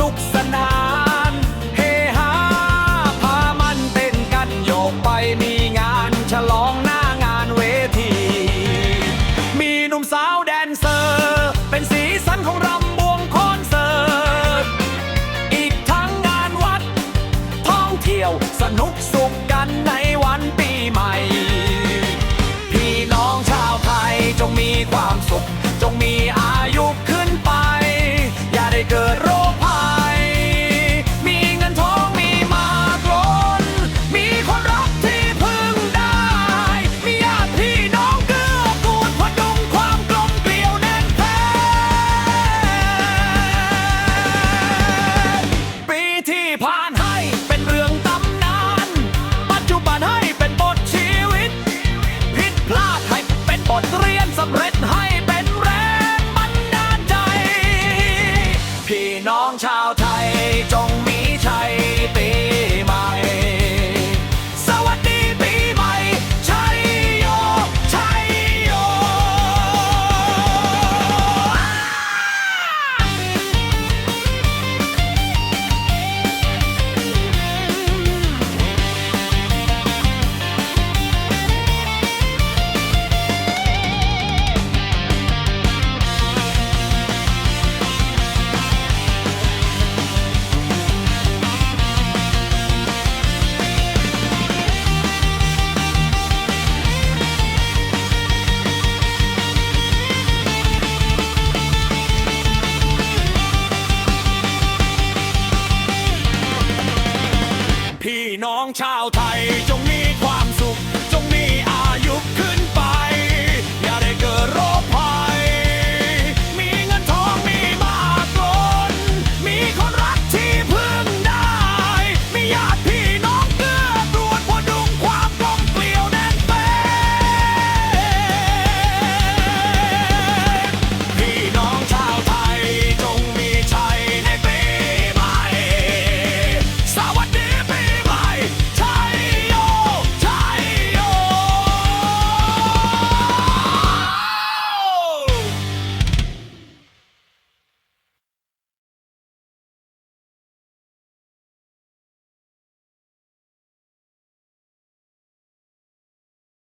นุกสนาน เฮฮาพามันเต้นกันโยกไปมีงานฉลองหน้างานเวที มีหนุ่มสาวแดนเซอร์ เป็นสีสันของรำบวงคอนเสิร์ต อีกทั้งงานวัด ท่องเที่ยวสนุกสุขกันในวันปีใหม่ พี่น้องชาวไทยจงมีความสุข จงมีอายุขึ้นไป อย่าได้เกิดโรค น้องชาวไทยจงมี